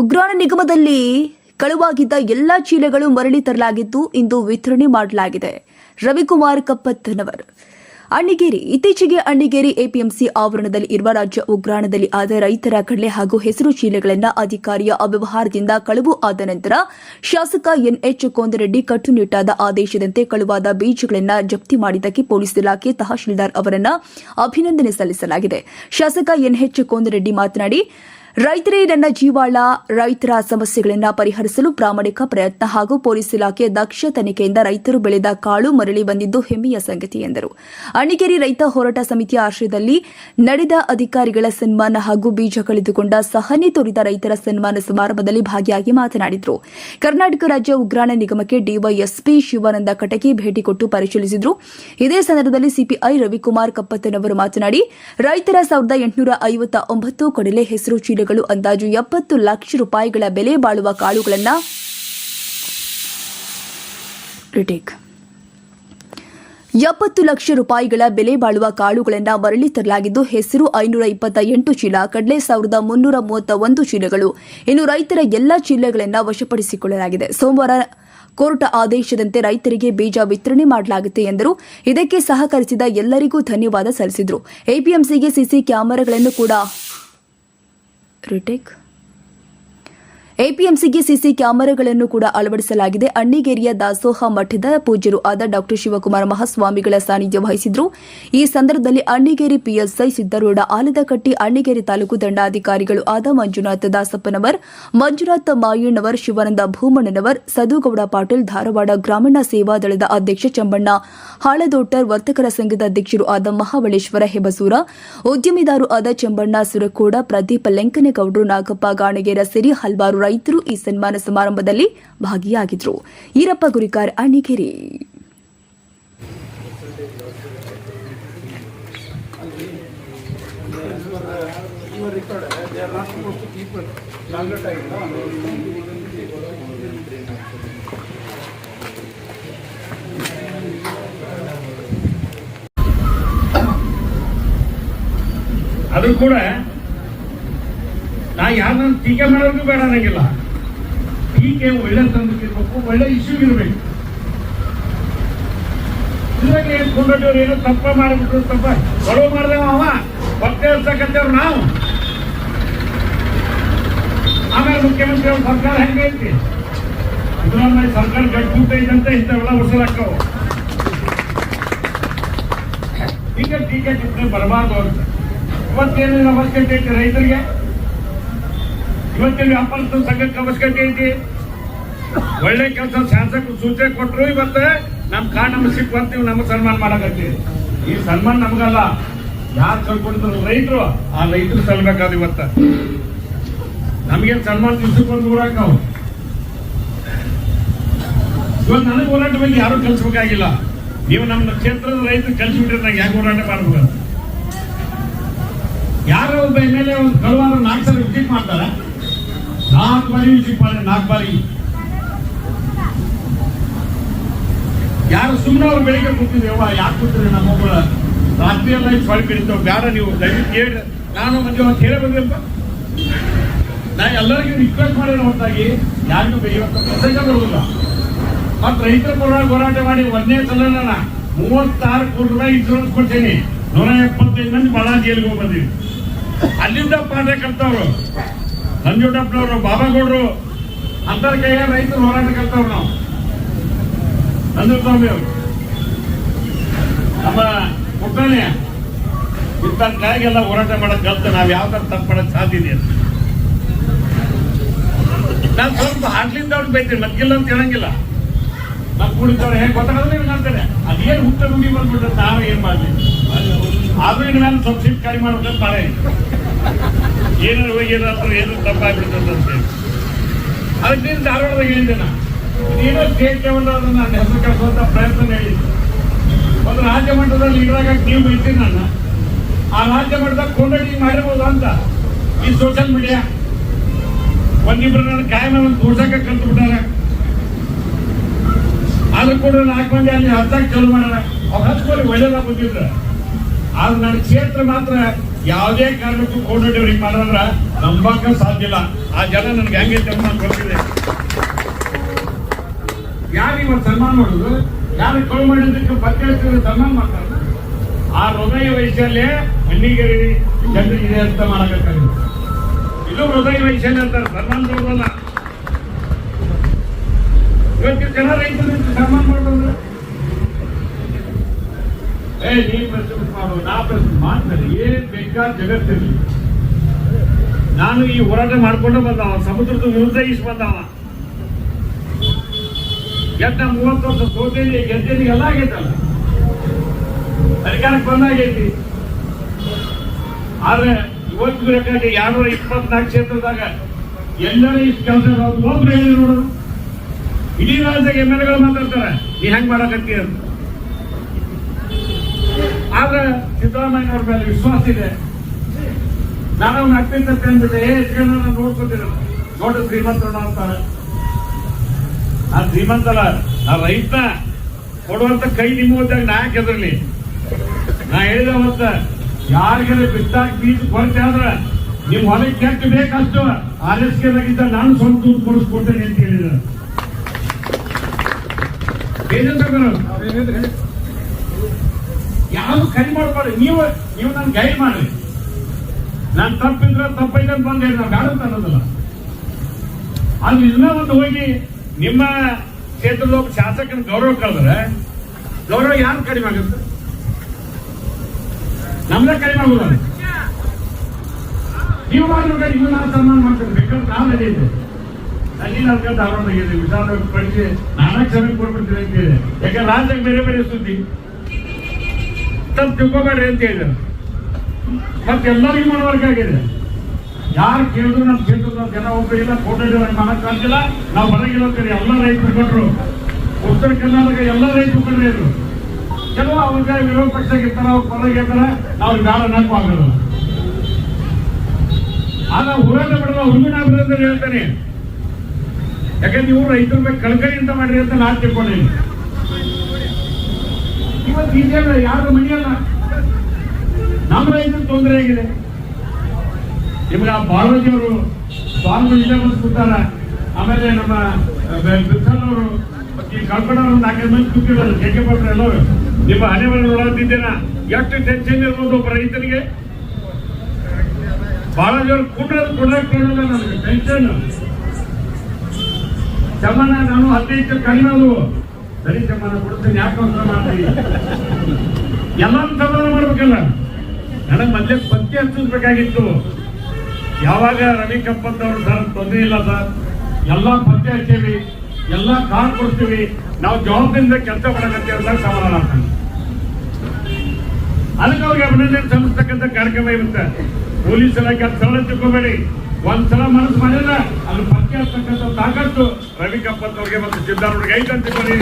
ಉಗ್ರಾಣ ನಿಗಮದಲ್ಲಿ ಕಳುವಾಗಿದ್ದ ಎಲ್ಲಾ ಚೀಲಗಳು ಮರಳಿ ತರಲಾಗಿದ್ದು ಇಂದು ವಿತರಣೆ ಮಾಡಲಾಗಿದೆ. ರವಿಕುಮಾರ್ ಕಪ್ಪತ್ತನವರ್. ಅಣ್ಣಿಗೇರಿ, ಇತ್ತೀಚೆಗೆ ಅಣ್ಣಿಗೇರಿ ಎಪಿಎಂಸಿ ಆವರಣದಲ್ಲಿ ಇರುವ ರಾಜ್ಯ ಉಗ್ರಾಣದಲ್ಲಿ ಆದ ರೈತರ ಕಡಲೆ ಹಾಗೂ ಹೆಸರು ಚೀಲಗಳನ್ನು ಅಧಿಕಾರಿಯ ಅವ್ಯವಹಾರದಿಂದ ಕಳುವು ಆದ ನಂತರ ಶಾಸಕ ಎನ್ಎಚ್ ಕೋಂದರೆಡ್ಡಿ ಕಟ್ಟುನಿಟ್ಟಾದ ಆದೇಶದಂತೆ ಕಳುವಾದ ಬೀಜಗಳನ್ನು ಜಪ್ತಿ ಮಾಡಿದ್ದಕ್ಕೆ ಪೊಲೀಸ್ ಇಲಾಖೆ ತಹಶೀಲ್ದಾರ್ ಅವರನ್ನ ಅಭಿನಂದನೆ ಸಲ್ಲಿಸಲಾಗಿದೆ. ಶಾಸಕ ಎನ್ಎಚ್ ಕೋಂದರೆಡ್ಡಿ ಮಾತನಾಡಿ ರೈತರೇ ನನ್ನ ಜೀವಾಳ, ರೈತರ ಸಮಸ್ಯೆಗಳನ್ನು ಪರಿಹರಿಸಲು ಪ್ರಾಮಾಣಿಕ ಪ್ರಯತ್ನ ಹಾಗೂ ಪೊಲೀಸ್ ಇಲಾಖೆ ದಕ್ಷ ತನಿಖೆಯಿಂದ ರೈತರು ಬೆಳೆದ ಕಾಳು ಮರಳಿ ಬಂದಿದ್ದು ಹೆಮ್ಮೆಯ ಸಂಗತಿ ಎಂದರು. ಅಣಿಗೇರಿ ರೈತ ಹೋರಾಟ ಸಮಿತಿಯ ಆಶ್ರಯದಲ್ಲಿ ನಡೆದ ಅಧಿಕಾರಿಗಳ ಸನ್ಮಾನ ಹಾಗೂ ಬೀಜ ಕಳೆದುಕೊಂಡ ಸಹನೆ ತೋರಿದ ರೈತರ ಸನ್ಮಾನ ಸಮಾರಂಭದಲ್ಲಿ ಭಾಗಿಯಾಗಿ ಮಾತನಾಡಿದರು. ಕರ್ನಾಟಕ ರಾಜ್ಯ ಉಗ್ರಾಣ ನಿಗಮಕ್ಕೆ ಡಿವೈಎಸ್ಪಿ ಶಿವಾನಂದ ಕಟಕಿ ಭೇಟಿ ಕೊಟ್ಟು ಪರಿಶೀಲಿಸಿದರು. ಇದೇ ಸಂದರ್ಭದಲ್ಲಿ ಸಿಪಿಐ ರವಿಕುಮಾರ್ ಕಪ್ಪತ್ತನವರು ಮಾತನಾಡಿ, ರೈತರ ಸಾವಿರದ ಎಂಟುನೂರ ಐವತ್ತ ಒಂಬತ್ತು ಕಡಲೆ ಹೆಸರು ಚೀಲಗಳು ಅಂದಾಜು ಎಪ್ಪತ್ತು ಲಕ್ಷ ರೂಪಾಯಿಗಳ ಬೆಲೆ ಬಾಳುವ ಕಾಳುಗಳನ್ನು ಎಪ್ಪತ್ತು ಲಕ್ಷ ರೂಪಾಯಿಗಳ ಬೆಲೆ ಬಾಳುವ ಕಾಳುಗಳನ್ನು ಮರಳಿ ತರಲಾಗಿದ್ದು, ಹೆಸರು ಐನೂರ ಇಪ್ಪತ್ತ ಎಂಟು ಚೀಲ, ಕಡಲೆ ಸಾವಿರದ ಮುನ್ನೂರ ಮೂವತ್ತ ಒಂದು ಚೀಲಗಳು. ಇನ್ನು ರೈತರ ಎಲ್ಲ ಚೀಲಗಳನ್ನು ವಶಪಡಿಸಿಕೊಳ್ಳಲಾಗಿದೆ. ಸೋಮವಾರ ಕೋರ್ಟ್ ಆದೇಶದಂತೆ ರೈತರಿಗೆ ಬೀಜ ವಿತರಣೆ ಮಾಡಲಾಗುತ್ತೆ ಎಂದರು. ಇದಕ್ಕೆ ಸಹಕರಿಸಿದ ಎಲ್ಲರಿಗೂ ಧನ್ಯವಾದ ಸಲ್ಲಿಸಿದರು. ಎಪಿಎಂಸಿಗೆ ಸಿಸಿ ಕ್ಯಾಮೆರಾಗಳನ್ನು ಕೂಡ critic. ಎಪಿಎಂಸಿಗೆ ಸಿಸಿ ಕ್ಯಾಮೆರಾಗಳನ್ನು ಕೂಡ ಅಳವಡಿಸಲಾಗಿದೆ. ಅಣ್ಣಿಗೇರಿಯ ದಾಸೋಹ ಮಠದ ಪೂಜ್ಯರು ಆದ ಡಾಕ್ಟರ್ ಶಿವಕುಮಾರ ಮಹಾಸ್ವಾಮಿಗಳ ಸಾನ್ನಿಧ್ಯ ವಹಿಸಿದ್ರು. ಈ ಸಂದರ್ಭದಲ್ಲಿ ಅಣ್ಣಿಗೇರಿ ಪಿಎಸ್ಐ ಸಿದ್ದರೂಢ ಆಲದಕಟ್ಟಿ, ಅಣ್ಣಿಗೇರಿ ತಾಲೂಕು ದಂಡಾಧಿಕಾರಿಗಳು ಆದ ಮಂಜುನಾಥ ದಾಸಪ್ಪನವರ್, ಮಂಜುನಾಥ ಮಾಯಣ್ಣವರ್, ಶಿವಾನಂದ ಭೂಮಣ್ಣನವರ್, ಸದುಗೌಡ ಪಾಟೀಲ್, ಧಾರವಾಡ ಗ್ರಾಮೀಣ ಸೇವಾದಳದ ಅಧ್ಯಕ್ಷ ಚಂಬಣ್ಣ ಹಾಳದೋಟರ್ ವರ್ತಕರ ಸಂಘದ ಅಧ್ಯಕ್ಷರು ಆದ ಮಹಾಬಳೇಶ್ವರ ಹೆಬಸೂರ, ಉದ್ಯಮಿದಾರು ಆದ ಚಂಬಣ್ಣ ಸುರಕೋಡ, ಪ್ರದೀಪ ಲೆಂಕನಗೌಡರು ನಾಗಪ್ಪ, ಗಾಣಗೇರ ಸೇರಿ ಹಲವಾರು ರೈತರು ಈ ಸನ್ಮಾನ ಸಮಾರಂಭದಲ್ಲಿ ಭಾಗಿಯಾಗಿದ್ದರು ಈರಪ್ಪ ಗುರಿಕಾರ್ ಅಣ್ಣಿಗೇರಿ ಅದು record, ನಾ ಯಾರನ್ನ ಟೀಕೆ ಮಾಡೋರ್ಗೂ ಬೇಡ ಅನ್ನಂಗಿಲ್ಲ ಟೀಕೆ ಒಳ್ಳೆ ತಂದಕ್ಕಿರ್ಬೇಕು, ಒಳ್ಳೆ ಇಶ್ಯೂ ಇರಬೇಕು. ಇದ್ರಾಗ ಏನು ಕೊಂಡೋಟವ್ರು ಏನೋ ತಪ್ಪ ಮಾಡಿಬಿಟ್ರು ತಪ್ಪ. ಗಡುವು ಮಾಡ್ದೇವ ಅವ ಪಕ್ಕೇ ಇರ್ತಕ್ಕಂಥವ್ರು ನಾವು. ಆಮೇಲೆ ಮುಖ್ಯಮಂತ್ರಿ ಅವ್ರ ಸರ್ಕಾರ ಹೆಂಗೈತಿ ಸಿದ್ದರಾಮಯ್ಯ ಸರ್ಕಾರ ಗಟ್ಟಿ ಇದಂತೆ ಇಂಥವೆಲ್ಲ ಉಸಿರಾಕವು. ಈಗ ಟೀಕೆ ಟಿಪ್ಪಣಿ ಬರಬಾರ್ದು ಅಂತ. ಇವತ್ತೇನೇನು ಅವಶ್ಯಕತೆ ಐತಿ ರೈತರಿಗೆ? ಇವತ್ತೇನು ವ್ಯಾಪಾರಸ್ಥರ ಸಂಘಕ್ಕೆ ಅವಶ್ಯಕತೆ ಐತಿ. ಒಳ್ಳೆ ಕೆಲಸ ಶಾಸಕರು ಸೂಚನೆ ಕೊಟ್ಟರು ಇವತ್ತು ನಮ್ ಕಾಡ್ ನಮ್ಗೆ ಸಿಕ್ ಬರ್ತೀವಿ ನಮಗೆ ಸನ್ಮಾನ ಮಾಡಕತ್ತೀವಿ ಈ ಸನ್ಮಾನ ನಮಗಲ್ಲ. ಯಾರು ಕಳ್ಕೊಂಡಿದ್ರು ರೈತರು. ಆ ರೈತರು ಸಲ್ಬೇಕಾದ ಇವತ್ತ. ನಮ್ಗೇನ್ ಸನ್ಮಾನ ದಿವಸಕ್ಕೊಂದು ಊರಾಗ ನಾವು. ಇವತ್ತು ನನಗೆ ಹೋರಾಟ ಬಗ್ಗೆ ಯಾರು ಕಲ್ಸ್ಬೇಕಾಗಿಲ್ಲ. ನೀವು ನಮ್ಮ ಕ್ಷೇತ್ರದ ರೈತರು ಕಲ್ಸ್ಬಿಟ್ರೆ ನಂಗೆ ಯಾಕೆ ಹೋರಾಟ ಮಾಡ್ಬೇಕು? ಯಾರೋ ಒಬ್ಬ ಎಂ ಎಲ್ ಎ ಒಂದು ನಾಲ್ಕು ಸಲ ವಿಸಿಟ್ ಮಾಡ್ತಾರ. ನಾಲ್ಕು ಬಾರಿ ಯಾರು ಸುಮ್ಮನೆ ಅವ್ರು ಬೆಳಿಗ್ಗೆ ಕೂತಿದ್ದೇವ ಯಾಕೆ ಕೂತಿದ್ರೆ ನಮ್ಮ ಒಬ್ಬಳ ರಾತ್ರಿ ಎಲ್ಲ ಸ್ವಲ್ಪ್ ಬಿಡ್ತಾವ ಬೇಡ ನೀವು, ದಯವಿಟ್ಟು ಕೇಳಿ. ನಾನು ಮಂಜು ಅಂತ ಹೇಳಿ ಬಂದಿರಪ್ಪ. ನಾ ಎಲ್ಲರಿಗೂ ರಿಕ್ವೆಸ್ಟ್ ಮಾಡೋಣ ಹೊರತಾಗಿ ಯಾರಿಗೂ ಇವತ್ತು ಮೆಸೇಜ್ ಬರುವುದಿಲ್ಲ ಮತ್ತೆ ರೈತರ ಪರವಾಗಿ ಹೋರಾಟ ಮಾಡಿ ಒಂದೇ ಸಲ ನಾನು ಮೂವತ್ತಾರು ಕೋಟಿ ರೂಪಾಯಿ ಇನ್ಶೂರೆನ್ಸ್ ಕೊಡ್ತೀನಿ. ನೂರ ಎಪ್ಪತ್ತೈದು ಮಂದಿ ಬಳ್ಳಾರಿ ಜೈಲಿಗೆ ಹೋಗಿ ಅಲ್ಲಿಂದ ಪಾಠ ಕಲ್ತವ್ರು ನಂಜುಂಡಪ್ಪನವರು, ಬಾಬಾಗೌಡರು ಅಂತರ ಕೈಯ ರೈತರು ಹೋರಾಟ ಕಲ್ತವ್ರು ನಾವು. ನಂಜುಸ್ವಾಮಿ ಅವರು. ನಮ್ಮ ಪುಟ್ಟಣ್ಣ ಇಂಥ ಕಾಯಿಗೆಲ್ಲ ಹೋರಾಟ ಮಾಡಕ್ ಕಲ್ತ ನಾವು ಯಾವ ತರ ತಪ್ಪು ಮಾಡಕ್ ಸಾಧ್ಯ ಇದೆ. ನಾನ್ ಸ್ವಲ್ಪ ಹಾಡ್ಲಿಂದ ಅವ್ರು ಬೈತೀನಿ ಮತ್ತಿಲ್ಲ ಅಂತ ಹೇಳಂಗಿಲ್ಲ. ನಮ್ಮ ಕುಡಿದವ್ರು ಹೇಗೆ ಗೊತ್ತಾಗಲ್ಲ ನೀವು ಅಂತಾರೆ ಅದೇನು ಹುಟ್ಟ ನುಡಿ ಬಂದ್ಬಿಟ್ರೆ ನಾವು ಏನ್ ಮಾಡ್ಲಿ? ಆದ್ರೂ ಇನ್ನು ನಾನು ಸ್ವಲ್ಪ ಸಿಟ್ಟು ಕಡಿಮೆ ಮಾಡ್ಬೇಕಂತ ಬಾಳೆ ಏನಾರು ಹೋಗಿ ಏನಾದ್ರು ಏನು ತಪ್ಪಾಗ್ಬಿಡ್ತದೆ ಅಂತ ಹೇಳಿ. ಅದಕ್ಕೆ ನೀನು ಧಾರವಾಡದಾಗ ಹೇಳಿದೆ ನಾನು ಏನೋ ಸ್ಟೇಟ್ ಲೆವೆಲ್ ಅದನ್ನು ನಾನು ಹೆಸರು ಕಳಿಸುವಂತ ಪ್ರಯತ್ನ ಹೇಳಿದ್ದೆ ಒಂದು ರಾಜ್ಯ ಮಟ್ಟದಲ್ಲಿ ಇದ್ರಾಗ ನೀವು ಬಿಡ್ತೀನಿ ನನ್ನ. ಆ ರಾಜ್ಯ ಮಟ್ಟದಾಗ ಕೊಂಡಡಿ ಮಾಡಿರ್ಬೋದು ಅಂತ ಈ ಸೋಷಿಯಲ್ ಮೀಡಿಯಾ ಒಂದಿಬ್ರು ನನ್ನ ಒಂದು ತೋರ್ಸಕ್ಕೆ ಕಲ್ತು ಬಿಟ್ಟಾರೆ. ಆದ್ರೂ ಕೂಡ ನಾಲ್ಕು ಮಂದಿ ಅಲ್ಲಿ ಹತ್ತಾಗಿ ಚಾಲು ಮಾಡ್ಯಾರ. ಅವ್ರು ಹಚ್ಕೊಳ್ಳಿ ಒಳ್ಳೇದ ಬಂದಿದ್ರೆ ಆದ್ರೆ ನನ್ನ ಕ್ಷೇತ್ರ ಮಾತ್ರ ಯಾವುದೇ ಕಾರಣಕ್ಕೂ ಕೋರ್ಟ್ ಮಾಡೋದ್ರ ನಂಬಕ ಸಾಧ್ಯ ಇಲ್ಲ. ಆ ಜನ ನನ್ಗೆ ಹೆಂಗೆ ಸನ್ಮಾನ ಗೊತ್ತಿದೆ ಯಾರು ಇವತ್ತು ಸನ್ಮಾನ ಮಾಡೋದು? ಯಾರು ಕಳು ಮಾಡಿದ್ದಕ್ಕೆ ಪತ್ತೆ ಸನ್ಮಾನ ಮಾಡ್ತಾರೆ? ಆ ಹೃದಯ ವೈಶಾಲ್ಯ ಮಣ್ಣಿಗೆ ಜನರಿಗೆ ಅಂತ ಮಾಡಬೇಕಾಗಿದೆ ಇದು ಹೃದಯ ವೈಶಾಲ್ಯ ಅಂತಾರೆ ಸನ್ಮಾನ ಮಾಡೋದಲ್ಲ. ಇವತ್ತಿನ ಜನ ರೈತರಿಗೆ ಸನ್ಮಾನ ಮಾಡೋದು ಏ ನೀ ಪ್ರಶ್ನೆ ಮಾಡು. ನಾ ಪ್ರಶ್ನೆ ಮಾಡ್ತಾರೆ ಏನ್ ಬೇಕಾದ ಜಗತ್ತಿರಲಿ ನಾನು ಈ ಹೋರಾಟ ಮಾಡ್ಕೊಂಡು ಬಂದವ. ಸಮುದ್ರದ ವಿರುದ್ಧ ಇಷ್ಟು ಬಂದವ. ಗೆದ್ದ ಮೂವತ್ತು ವರ್ಷ ಸೋತೇನಿ, ಗೆದ್ದೇನಿ, ಎಲ್ಲ ಆಗೈತಲ್ಲ. ಅಧಿಕಾರಕ್ಕೆ ಬಂದಾಗೈತಿ ಆದ್ರೆ ಇವತ್ತು ಬೇಕಾಗಿ ಎರಡ್ನೂರ ಇಪ್ಪತ್ನಾಲ್ಕು ಕ್ಷೇತ್ರದಾಗ ಎಲ್ಲರೂ ಇಷ್ಟು ಕೆಲಸ ಒಬ್ರು ಹೇಳಿ ನೋಡೋದು ಇಡೀ ರಾಜ್ಯದಾಗ ಎಂ ಎಲ್ ಎಗಳು ಮಾತಾಡ್ತಾರೆ. ನೀ ಹೆಂಗ್ ಮಾಡಕತ್ತಿ ಅಂತ. ಆದ್ರೆ ಸಿದ್ದರಾಮಯ್ಯನವ್ರ ಮೇಲೆ ವಿಶ್ವಾಸ ಇದೆ. ನಾನು ಅವ್ನ ಅತ್ಯಂತ ಅಂದ್ಬಿಟ್ಟೆ ಏ ಶ್ರೀಮಂತ ನೋಡ್ಕೊತೀರ? ನೋಡು ಶ್ರೀಮಂತರು ಅಂತಾರೆ. ಆ ಶ್ರೀಮಂತಲ್ಲ ಆ ರೈತ ಕೊಡುವಂತ ಕೈ ನಿಮ್ಮ ಹೋದಾಗ ನಾ ಯಾಕೆ ಹೆದರ್ಲಿ? ನಾ ಹೇಳಿದ ಮತ್ತ ಯಾರಿಗೆಲ್ಲ ಬಿತ್ತಾಕ ಬೀಜ ಕೊರತೆ ಆದ್ರ ನಿಮ್ ಹೊಲಕ್ಕೆ ಕೆಟ್ಟ ಬೇಕಷ್ಟು ಆರ್ ಎಸ್ ಕೆದಾಗಿದ್ದ ನಾನು ಸ್ವಂತ ದುಡ್ಡು ಕೊಡಿಸ್ಕೊಡ್ತೇನೆ ಅಂತ ಹೇಳಿದ ಯಾರು ಕೈ ಮಾಡ್ಕೊಳ್ಳಿ, ನೀವು ನೀವು ನನ್ನ ಗೈಡ್ ಮಾಡಿ. ನಾನು ತಪ್ಪಿದ್ರೆ ತಪ್ಪೈತೆ ಅಂತ ಬಂದು ನಾವು ಅಂತ ಅನ್ನೋದಲ್ಲ. ಅದು ಇದನ್ನ ಒಂದು ಹೋಗಿ ನಿಮ್ಮ ಕ್ಷೇತ್ರದ ಒಬ್ಬ ಶಾಸಕನ ಗೌರವ ಕಳೆದ್ರೆ, ಗೌರವ ಯಾರು ಕಡಿಮೆ ಆಗುತ್ತೆ? ನಮ್ದೇ ಕಡಿಮೆ ಆಗುದಲ್ಲ ನೀವು ಮಾಡಿದ್ರೆ ನೀವು ನಾವು ಸನ್ಮಾನ ಮಾಡ್ತೀವಿ ಬೇಕಾದ್ರೆ ನಾವು ನಡೆಯುತ್ತೆ ಅಲ್ಲಿ ನಮ್ಗೆ ಧಾರವಾಡಾಗಿದೆ ವಿಧಾನ ಪಡಿಸಿ ನಾನೇ ಕ್ಷಮೆ ಕೊಡ್ಬಿಡ್ತೀನಿ ಯಾಕಂದ್ರೆ ರಾಜ್ಯಕ್ಕೆ ಬೇರೆ ಬೇರೆ ಸುದ್ದಿ. ತಪ್ಪು ತಿಳ್ಕೊಬೇಡ್ರಿ ಅಂತ ಹೇಳಿದ್ರು. ಮತ್ತೆ ಎಲ್ಲರಿಗೂ ಆಗಿದೆ. ಯಾರು ಕೇಳಿದ್ರು ನಮ್ಮ ಕ್ಷೇತ್ರದ ಜನ ಒಬ್ಬರು ಇಲ್ಲ ಮನಕ್ಕೆ ಕಾಣ್ತಿಲ್ಲ ನಾವು ಅಂತೀರಿ ಎಲ್ಲ ರೈತರು ಮುಖಂಡರು ಉತ್ತರ ಕರ್ನಾಟಕ ಎಲ್ಲ ರೈತ ಮುಖಂಡರು ಕೆಲವು ಅವ್ರಿಗೆ ವಿರೋಧ ಪಕ್ಷ ಇರ್ತಾರೆ, ಅವ್ರು ಪರವಾಗಿ ಇರ್ತಾರೆ, ನಾವು ಬೇಡ ನೆನಪು ಆಗಲ್ಲ ಆಗ ಹೋರಾಟ ಮಾಡುವ ಹುಡುಗನ ಅಂತ ಹೇಳ್ತಾನೆ. ಯಾಕಂದ್ರೆ ನೀವು ರೈತರ ಬಗ್ಗೆ ಅಂತ ಮಾಡಿರಿ ಅಂತ ನಾನು ತಿಳ್ಕೊಂಡೇನಿ ಇವತ್ತು ಬಿಜೆಪಿ ಯಾರು ಮಣಿಯಲ್ಲ? ನಮ್ಮ ರೈತರು ತೊಂದರೆ ಆಗಿದೆ. ನಿಮ್ಗೆ ಆ ಬಾಲಾಜಿಯವರು ಸ್ವಾಮಿ ಕೂತಾರ ಆಮೇಲೆ ನಮ್ಮ ಬಿಸಲ್ ಅವರು ಈ ಕಳ್ಕೊಂಡವ್ರು ಒಂದು ನಾಲ್ಕೈದು ಮಂದಿ ಕೂತಿರೋದು ಜಗ್ಗೆ ಕೊಟ್ರೆ ಎಲ್ಲರೂ ನಿಮ್ಮ ಹಣೆ ಮೇಲೆ ಎಷ್ಟು ಟೆನ್ಷನ್ ಇರ್ಬೋದು ಒಬ್ಬ ರೈತನಿಗೆ? ಬಾಲಾಜಿಯವರು ಕೂಡೋದು ಕೊಡಕ್ಕೆ ಕೇಳಲ್ಲ ನನಗೆ ಟೆನ್ಷನ್. ಚಮನ, ನಾನು ಹದಿನೈದು ಕಡಿಮೆ ಸರಿ ಚಮನ ಕೊಡ್ತೀನಿ ಯಾಕೆ ಅಂತ ಮಾಡ್ತೀನಿ ಎಲ್ಲಾನು ಸಮಾನ ಮಾಡ್ಬೇಕಲ್ಲ. ನನಗೆ ಮೊದಲೇ ಪತ್ತೆ ಹಚ್ಚಿಸ್ಬೇಕಾಗಿತ್ತು. ಯಾವಾಗ ರವಿ ಕಪ್ಪಂತ ಅವರು ಸರ್, ತೊಂದರೆ ಇಲ್ಲ ಸರ್. ಎಲ್ಲ ಪತ್ತೆ ಹಚ್ಚೇವಿ, ಎಲ್ಲ ಕಾರ್ ಕೊಡ್ತೀವಿ. ನಾವು ಜವಾಬ್ದಿಂದ ಕೆಲಸ ಮಾಡಕತ್ತೀವಿ ಅಂತ ಸಮಾಧಾನ ಆಗ್ತಾನೆ. ಅದಕ್ಕೆ ಅವ್ರಿಗೆ ಅಭಿನಂದನೆ ಸಲ್ಲಿಸ್ತಕ್ಕಂಥ ಕಾರ್ಯಕ್ರಮ ಇರುತ್ತೆ. ಪೊಲೀಸ್ ಇಲಾಖೆ ಅದು ಸರಳ ತಿಳ್ಕೊಬೇಡಿ. ಒಂದ್ಸಲ ಮನಸ್ಸು ಮಾಡಿಲ್ಲ ಅಲ್ಲಿ ಪತ್ತೆ ಆಗ್ತಕ್ಕಂಥ ತಾಕತ್ತು ರವಿ ಕಪ್ಪತ್ ಅವ್ರಿಗೆ ಮತ್ತು ಸಿದ್ದಾರೂಢಿಗೆ ಐತೆ ಅಂತ ತಿಳ್ಕೊಳ್ಳಿ